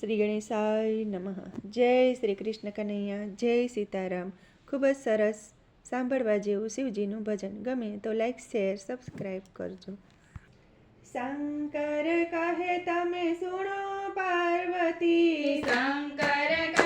શ્રી ગણેશાય નમઃ. જય શ્રી કૃષ્ણ કનૈયા, જય સીતારામ. ખૂબ જ સરસ સાંભળવા જેવું શિવજીનું ભજન. ગમે તો લાઈક શેર સબસ્ક્રાઈબ કરજો. શંકર કહે, તમે સુણો પાર્વતી. શંકર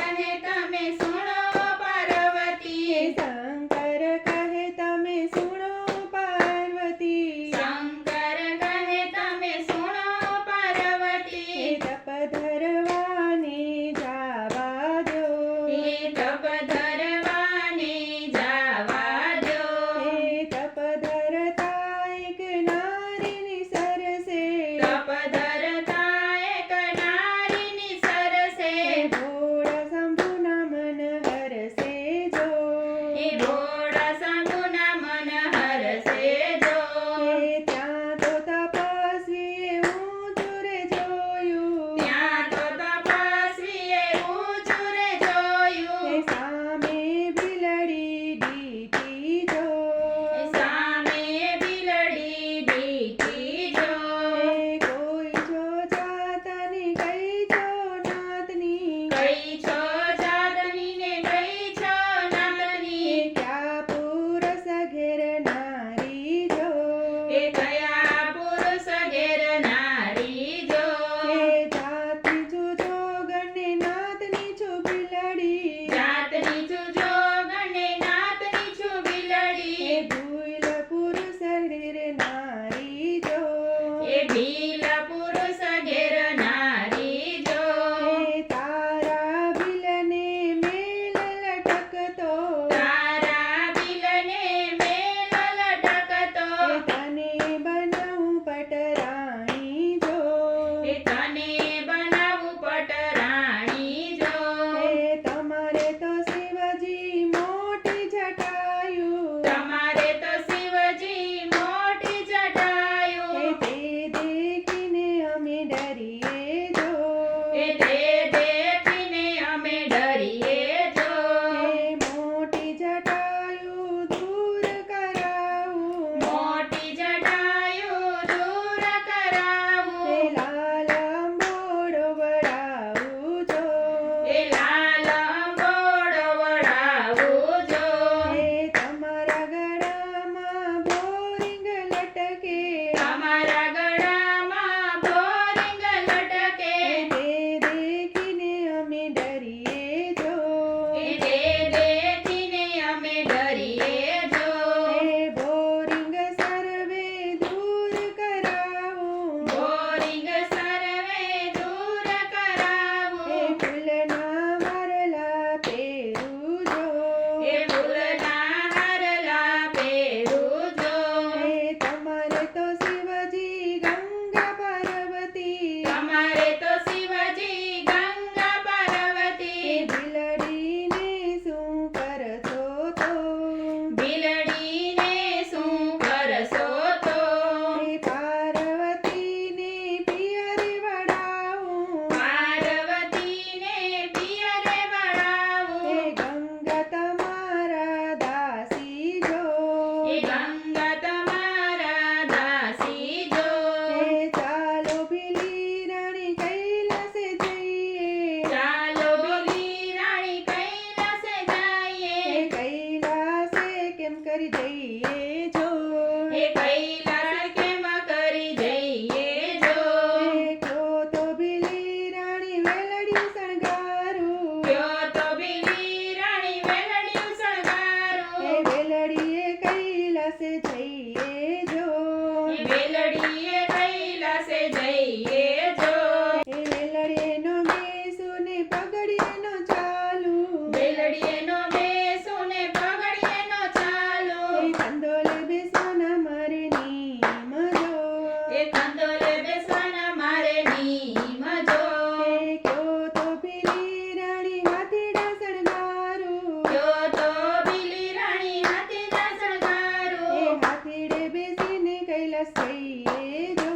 જઈએ જો.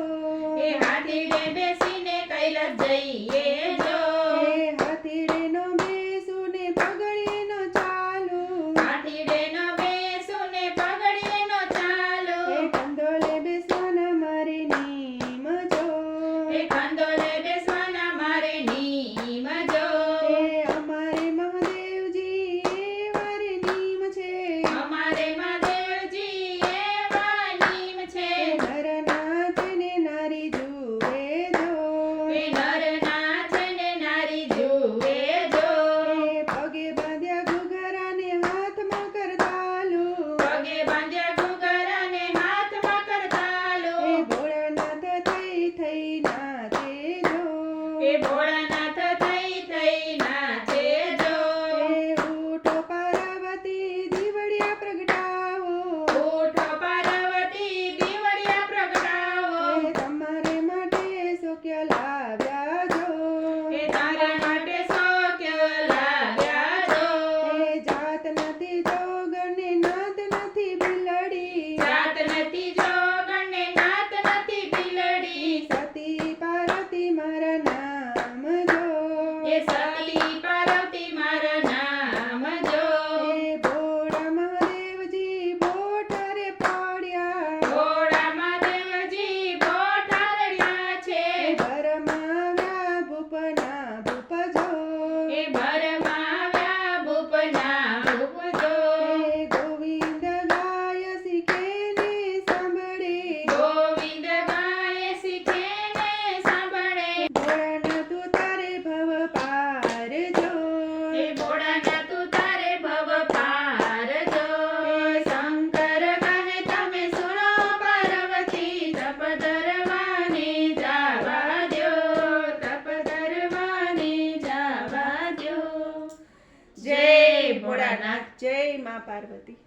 એ હાથીને બેસીને કૈલાસ જઈએ જો. એ સતી પાર્વતી.